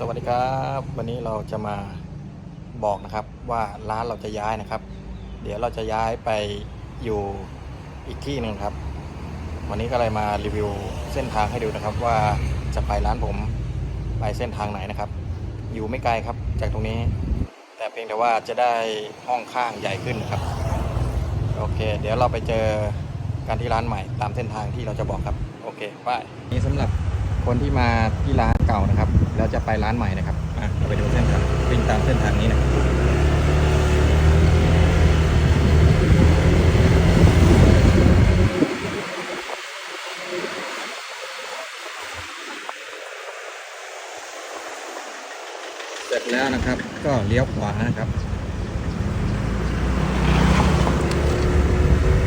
สวัสดีครับ วันนี้เราจะมาบอกนะครับว่าร้านเราจะย้ายนะครับ เดี๋ยวเราจะย้ายไปอยู่อีกที่หนึ่งครับ วันนี้ก็เลยมารีวิวเส้นทางให้ดูนะครับ ว่าจะไปร้านผมไปเส้นทางไหนนะครับ อยู่ไม่ไกลครับจากตรงนี้ แต่เพียงแต่ว่าจะได้ห้องข้างใหญ่ขึ้นนครับโอเค เดี๋ยวเราไปเจอกันที่ร้านใหม่ตามเส้นทางที่เราจะบอกครับโอเคไปนี่สำหรับ คนที่มาที่ร้านเก่านะครับ แล้วจะไปร้านใหม่นะครับอะเราไปดูเส้นทางวิ่งตามเส้นทางนี้นะเสร็จแล้วนะครับ ก็เลี้ยวขวานะครับ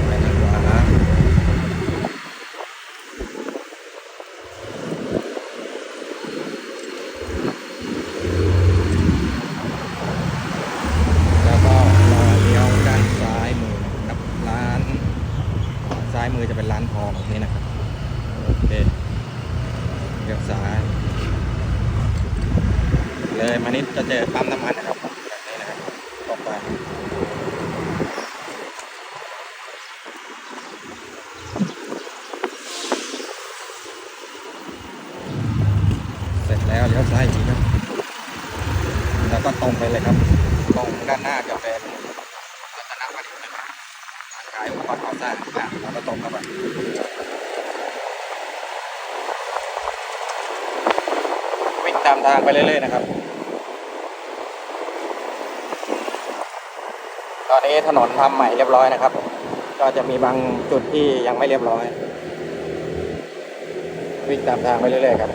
ไปทางขวา แล้วก็รอเลี้ยวด้านซ้ายมือนะครับร้านซ้ายมือจะเป็นร้านทองแบบนี้นะครับโอเคเลี้ยวซ้าย เลยมานิดจะเจอปั๊มน้ำมันนะครับแบบนี้นะครับต่อไปเสร็จแล้วเลี้ยวซ้ายอีกทีครับ แล้วก็ตรงไปเลยครับ ตรงด้านหน้าจะเป็นรัตนประดิษฐ์นะครับร้านขายอุปกรณ์ก่อสร้างแล้วก็ตรงเข้าไปวิ่งตามทางไปเรื่อยๆนะครับ ตอนนี้ถนนทำใหม่เรียบร้อยนะครับ ก็จะมีบางจุดที่ยังไม่เรียบร้อย วิ่งตามทางไปเรื่อยๆครับ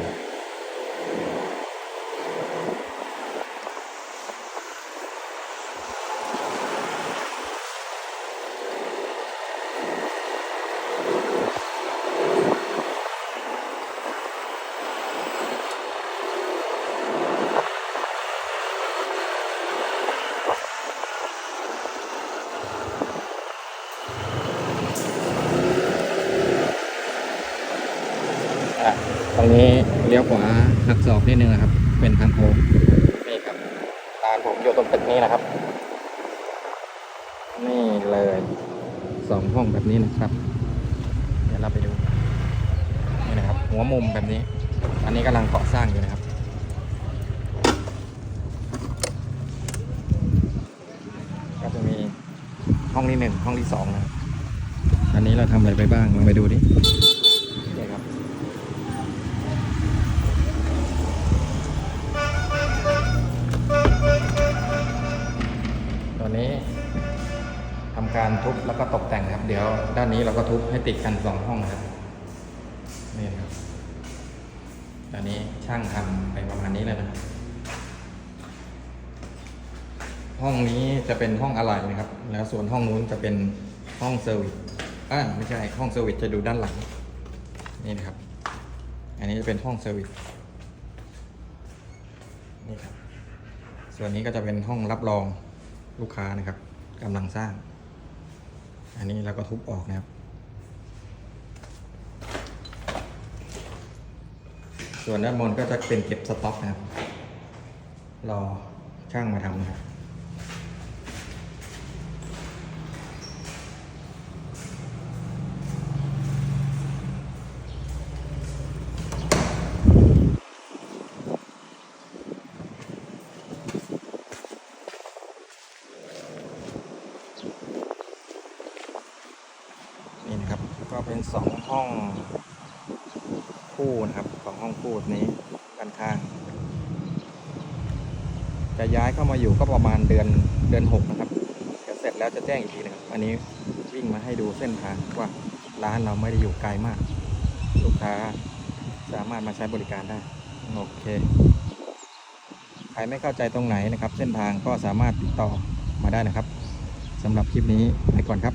อะต รงนี้เลี้ยวขวาหักศอกนิดนึงนะครับ เป็นทางโค้งนี่ครับร้านผมอยู่ตรงตึกนี้นะครับ นี่เลยสองห้องแบบนี้นะครับ เดี๋ยวเราไปดูนี่นะครับ หัวมุมแบบนี้ อันนี้กำลังก่อสร้างอยู่นะครับก็จะมีห้องที่หนึ่งห้องที่สองนะอันนี้เราทำอะไรไปบ้างลองไปดูดิ การทุบแล้วก็ตกแต่งครับ เดี๋ยวด้านนี้เราก็ทุบให้ติดกันสองห้องนะครับนี่ครับตอนนี้ช่างทำไปประมาณนี้แล้วนะครับห้องนี้จะเป็นห้องอะไรนะครับ แล้วส่วนห้องนู้นจะเป็นห้องเซอร์วิสอ่าไม่ใช่ห้องเซอร์วิสจะดูด้านหลัง นี่นะครับ อันนี้จะเป็นห้องเซอร์วิสนี่ครับ ส่วนนี้ก็จะเป็นห้องรับรองลูกค้านะครับกำลังสร้าง อันนี้เราก็ทุบออกนะครับ ส่วนด้านบนก็จะเป็นเก็บสต็อกนะครับ รอช่างมาทำนะครับ นี่นะครับ ก็ เป็นสองห้องคู่นะครับสองห้องคู่นี้ด้านข้าง จะย้ายเข้ามาอยู่ก็ประมาณเดือนเดือนหกนะครับเดี๋ยวเสร็จแล้วจะแจ้งอีกทีนะครับ อันนี้วิ่งมาให้ดูเส้นทางว่าร้านเราไม่ได้อยู่ไกลมาก ลูกค้าสามารถมาใช้บริการได้ โอเคใครไม่เข้าใจตรงไหนนะครับ เส้นทางก็สามารถติดต่อมาได้นะครับสำหรับคลิปนี้ไปก่อนครับ